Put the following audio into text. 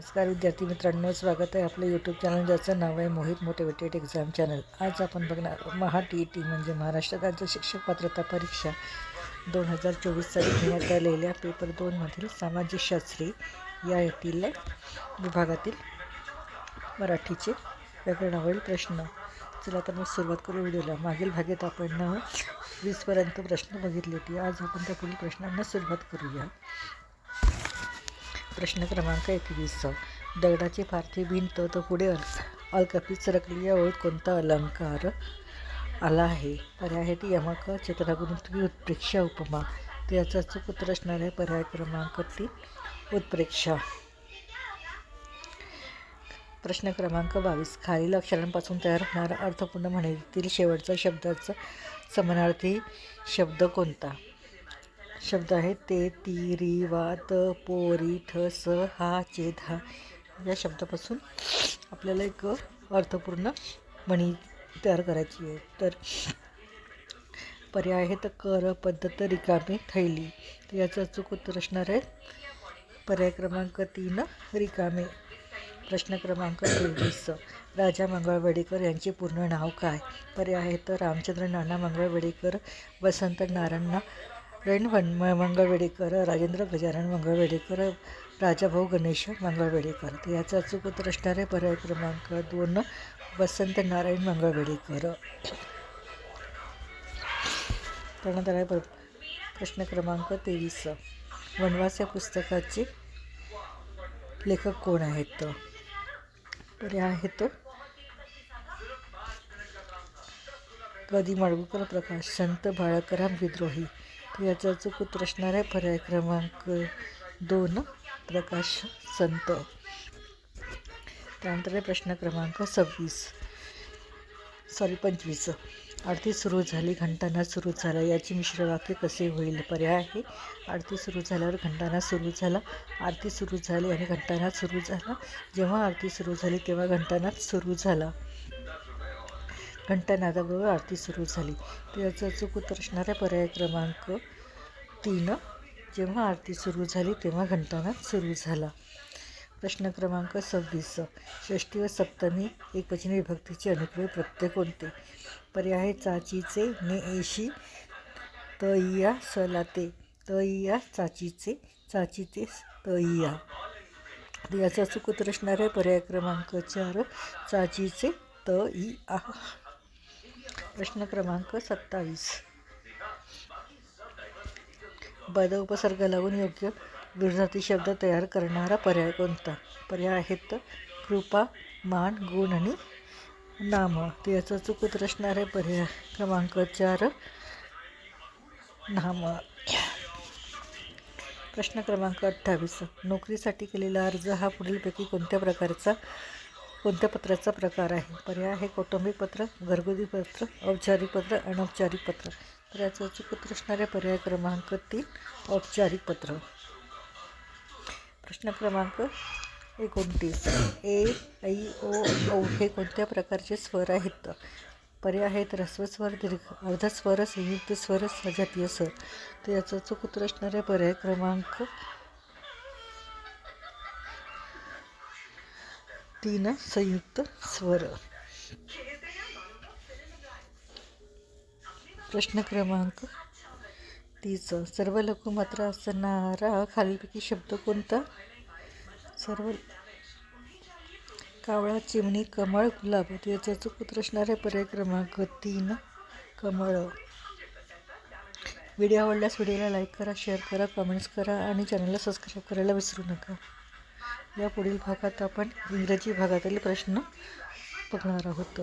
नमस्कार विद्यार्थी मित्रांनो स्वागत आहे आपलं यूट्यूब चॅनल ज्याचं नाव आहे मोहित मोटिवेटेड एक्झाम चॅनल आज आपण बघणार महा टी ई टी म्हणजे महाराष्ट्र राज्य शिक्षक पात्रता परीक्षा दोन हजार चोवीस साली घेण्यात आलेल्या पेपर दोनमधील सामाजिक शास्त्री या येथील विभागातील मराठीचे व्याकरणावरील प्रश्न. चला तर मग सुरुवात करू व्हिडिओला. मागील भागेत आपण वीसपर्यंत प्रश्न बघितले होते. आज आपण त्या पुढील प्रश्नांना सुरुवात करूया प्रश्न क्रमांक एकवीस. दगडाची पार्थिव भिंत तर पुढे अल अलकापीत सरकली या ओळीत कोणता अलंकार आला आहे? पर्याय आहे ती यमक चित्रगुणित्री उत्प्रेक्षा उपमा. त्याचा चूक उत्तर असणार आहे पर्याय क्रमांक तीन उत्प्रेक्षा. प्रश्न क्रमांक बावीस. खालील अक्षरांपासून तयार होणारा अर्थपूर्ण म्हणेतील शेवटचा शब्दाचा समानार्थी शब्द कोणता? शब्द आहेत ते ती री वा त पो री ठ स हा. चे धा या शब्दापासून आपल्याला एक अर्थपूर्ण म्हणी तयार करायची आहे. तर पर्याय आहे तर कर पद्धत रिकामी थैली. तर याचं अचूक उत्तर असणार आहे. पर्याय क्रमांक तीन रिकामे. प्रश्न क्रमांक तेवीस. राजा मंगळवेडेकर यांचे पूर्ण नाव काय? पर्याय आहे तर रामचंद्र नाना मंगळवेडेकर वसंत नारायण रण वन मंगळवेडेकर राजेंद्र गजानन मंगळवेडेकर राजाभाऊ गणेश मंगळवेडेकर तर याचं अचूक उत्तर पर्याय क्रमांक दोन वसंत नारायण मंगळवेडेकर त्यानंतर आहे प्रश्न क्रमांक तेवीस. वनवास या पुस्तकाचे लेखक कोण आहेत? तर पर्याय आहेत कधी माडगुकर प्रकाश संत बाळकराम विद्रोही. याचा चुकूत असणार आहे पर्याय क्रमांक दोन प्रकाश संत. त्यानंतर आहे प्रश्न क्रमांक सव्वीस. सॉरी पंचवीस. आरती सुरू झाली घंटाना सुरू झाला. याची मिश्र वाक्य कसे होईल? पर्याय आहे. आरती सुरू झाल्यावर घंटाना सुरू झाला आरती सुरू झाली आणि घंटानाथ सुरू झाला. जेव्हा आरती सुरू झाली तेव्हा घंटानाच सुरू झाला. घंटानादाबरोबर आरती सुरू झाली. तर अचूक उत्तर पर्याय क्रमांक तीन जेव्हा आरती सुरू झाली तेव्हा घंटानाद सुरू झाला. प्रश्न क्रमांक सव्वीस षष्टी व सप्तमी एकवचनी विभक्तीचे अनुक्रमे प्रत्यय कोणते? पर्याय चाचीचे ने एशी त इया सलाते त इया चाचीचे चाचीचे त इया चुकूत याचं पर्याय क्रमांक चार चाचीचे त इ आ प्रश्न क्रमांक सत्तावीस. बद उपसर्ग लावून योग्य विरोधार्थी शब्द तयार करणारा पर्याय कोणता? पर्याय आहेत कृपा मान गुण आणि नाम. ते याचा चूक असणारे आहे पर्याय क्रमांक चार नाम. प्रश्न क्रमांक अठ्ठावीस. नोकरीसाठी केलेला अर्ज हा पुढीलपैकी कोणत्या प्रकारचा कोणत्या पत्राचा प्रकार आहे. पर्याय आहे कौटुंबिक पत्र घरगुती पत्र औपचारिक पत्र अनौपचारिक पत्र. तर याचं अचूक असणारे पर्याय क्रमांक तीन औपचारिक पत्र. प्रश्न क्रमांक एकोणतीस. ए ऐ ओ औ हे कोणत्या प्रकारचे स्वर आहेत? पर्याय आहेत ऱ्हस्वस्वर दीर्घ अर्धस्वर संयुक्त स्वर सजातीय स्वर. तर याचं अचूक उत्तर असणारे पर्याय क्रमांक तीन संयुक्त स्वर. प्रश्न क्रमांक तीच. सर्व लघुमात्रा असणारा खालीलपैकी शब्द कोणता? सर्व कावळा चिमणी कमळ गुलाब. याचा चुकूत असणारे पर्याय क्रमांक तीन कमळ. व्हिडिओ आवडल्यास व्हिडिओला लाईक करा शेअर करा कमेंट्स करा आणि चॅनलला सबस्क्राईब करायला विसरू नका. या पुढील भागात आपण इंग्रजी भागातील प्रश्न बघणार आहोत.